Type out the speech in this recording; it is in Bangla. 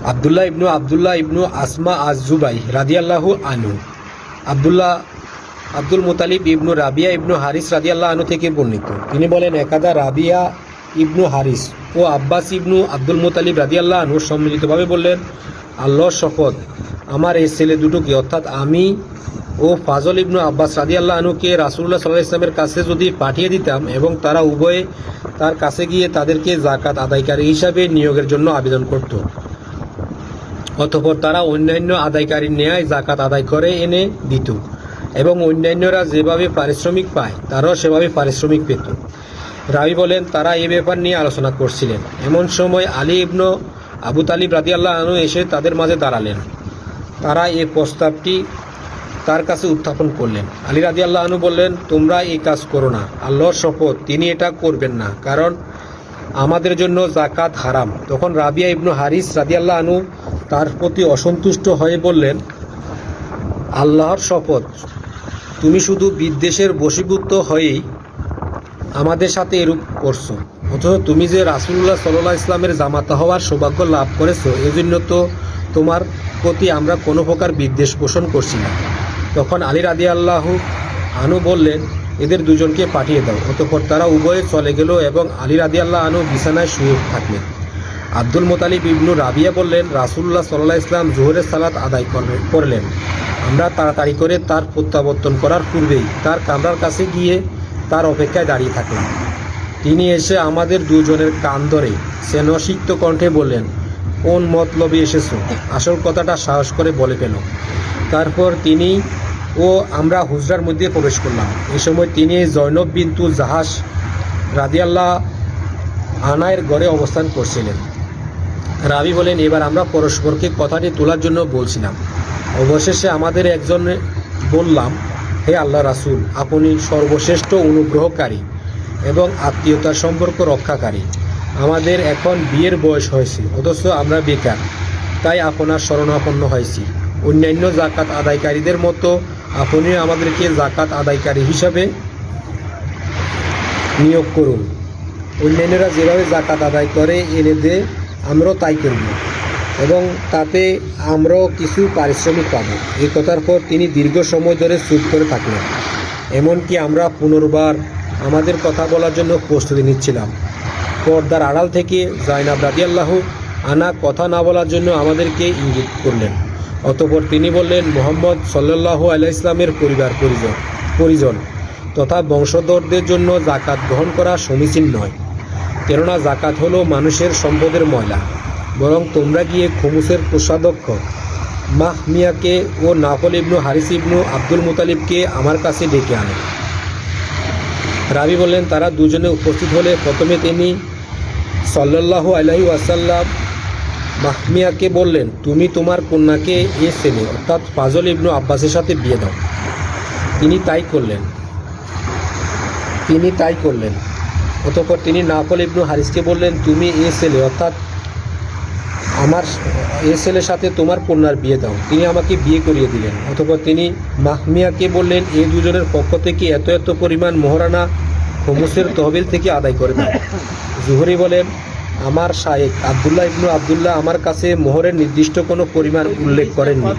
আবদুল্লাহ ইবনু আবদুল্লাহ ইবনু আসমা আজ জুবাই রাদিয়াল্লাহু আনু আবদুল্লাহ আব্দুল মুতালিব ইবনু রাবিয়া ইবনু হারিস রাদিয়াল্লাহ আনু থেকে বর্ণিত। তিনি বলেন, একাদা রাবিয়া ইবনু হারিস ও আব্বাস ইবনু আব্দুল মুতালিব রাদিয়াল্লাহ আনু সম্মিলিতভাবে বললেন, আল্লাহর শপথ আমার এই ছেলে দুটোকে, অর্থাৎ আমি ও ফাজল ইবনু আব্বাস রাদিয়াল্লাহ আনুকে রাসুল্লাহ সাল্লাহ ইসলামের কাছে যদি পাঠিয়ে দিতাম এবং তারা উভয়ে তার কাছে গিয়ে তাদেরকে জাকাত আদায়কারী হিসাবে নিয়োগের জন্য আবেদন করত। অতঃপর তারা অন্যান্য আদায়কারীর ন্যায় জাকাত আদায় করে এনে দিত এবং অন্যান্যরা যেভাবে পারিশ্রমিক পায়, তারাও সেভাবে পারিশ্রমিক পেত। রাবি বলেন, তারা এ ব্যাপার নিয়ে আলোচনা করছিলেন। এমন সময় আলী ইবনু আবু তালিব রাদিয়াল্লাহ আনু এসে তাদের মাঝে দাঁড়ালেন। তারা এই প্রস্তাবটি তার কাছে উত্থাপন করলেন। আলী রাজি আল্লাহ আনু বললেন, তোমরা এই কাজ করো না। আল্লাহর শপথ, তিনি এটা করবেন না। কারণ আমাদের জন্য জাকাত হারাম। তখন রাবিয়া ইবনু হারিস রাদিয়াল্লাহ আনু তার প্রতি অসন্তুষ্ট হয়ে বললেন, আল্লাহর শপথ। তুমি শুধু বিদ্বেষের বশীভূত হয়েই আমাদের সাথে এরূপ করছ। অথচ তুমি যে রাসুল্লাহ সাল্লাহ ইসলামের জামাতা হওয়ার সৌভাগ্য লাভ করেছ, এজন্য তো তোমার প্রতি আমরা কোনো প্রকার বিদ্বেষ পোষণ করছি না। তখন আলী রাদি আল্লাহ আনু বললেন এদের দুজনকে পাঠিয়ে দাও। অতঃপর তারা উভয়ে চলে গেল এবং আলী রাদি আল্লাহ আনু বিছানায় শুয়ে থাকলেন। আব্দুল মোতালিব ইবনু রাবিয়া বললেন রাসুল্লাহ সাল্লাহ ইসলাম জোহরের সালাত আদায় করলে- করলেন। আমরা তাড়াতাড়ি করে তার প্রত্যাবর্তন করার পূর্বেই তার কামরার কাছে গিয়ে তার অপেক্ষায় দাঁড়িয়ে থাকলাম। তিনি এসে আমাদের দুজনের কান ধরে সেনসিক্ত কণ্ঠে বললেন, কোন মতলবে এসেছ? আসল কথাটা সাহস করে বলে পেল তারপর তিনি ও আমরা হুজরার মধ্যে প্রবেশ করলাম। এই সময় তিনি জৈনব বিন্তু জাহাজ রাদিয়াল্লাহ আনায়ের ঘরে অবস্থান করছিলেন। রাবি বলেন, এবার আমরা পরস্পরকে কথাটি তোলার জন্য বলছিলাম। অবশেষে আমাদের একজন বললাম, হে আল্লাহ রাসুল, আপনি সর্বশ্রেষ্ঠ অনুগ্রহকারী এবং আত্মীয়তার সম্পর্ক রক্ষাকারী। আমাদের এখন বিয়ের বয়স হয়েছে, অথচ আমরা বেকার। তাই আপনার শরণাপন্ন হয়েছি। অন্যান্য জাকাত আদায়কারীদের মতো আপনিও আমাদেরকে জাকাত আদায়কারী হিসাবে নিয়োগ করুন। অন্যান্যরা যেভাবে জাকাত আদায় করে, এনে দে, আমরাও তাই করব। এবং তাতে আমরাও কিছু পারিশ্রমিক পাব। এই কথার পর তিনি দীর্ঘ সময় ধরে চুপ করে থাকলেন। এমনকি আমরা পুনর্বার আমাদের কথা বলার জন্য প্রস্তুতি নিচ্ছিলাম। পর্দার আড়াল থেকে জাইনাব রাদিয়াল্লাহু আনা কথা না বলার জন্য আমাদেরকে ইঙ্গিত করলেন। অতপর তিনি বললেন, মোহাম্মদ সাল্লাল্লাহু আলাইহি ইসলামের পরিবার পরিজন পরিজন, তথা বংশধরদের জন্য জাকাত গ্রহণ করা সমীচীন নয়। কেননা জাকাত হলো মানুষের সম্পদের ময়লা। বরং তোমরা গিয়ে খুমুসের কোষাধ্যক্ষ, মাহ মিয়াকে ও নাফল ইবনু হারিস ইবনু আব্দুল মুতালিবকে আমার কাছে ডেকে আনো। রাবি বললেন, তারা দুজনে উপস্থিত হলে প্রথমে তিনি সাল্লাল্লাহু আলাইহি ওয়াসাল্লাম মাহমিয়াকে বললেন, তুমি তোমার কন্যাকে এ ছেলে, অর্থাৎ ফাজল ইবনু আব্বাসের সাথে বিয়ে দাও। তিনি তাই করলেন। তিনি তাই করলেন। অতঃপর তিনি নাফল ইবনু হারিসকে বললেন, তুমি এ ছেলে, অর্থাৎ আমার এ ছেলের সাথে তোমার কন্যার বিয়ে দাও। তিনি আমাকে বিয়ে করিয়ে দিলেন। অতঃপর তিনি মাহমিয়াকে বললেন এই দুজনের পক্ষ থেকে এত এত পরিমাণ মোহরানা খমুসের তহবিল থেকে আদায় করে দাও। জুহরি বলেন আমার শায়েক আবদুল্লাহ ইবনু আবদুল্লাহ আমার কাছে মোহরের নির্দিষ্ট কোনো পরিমাণ উল্লেখ করেননি।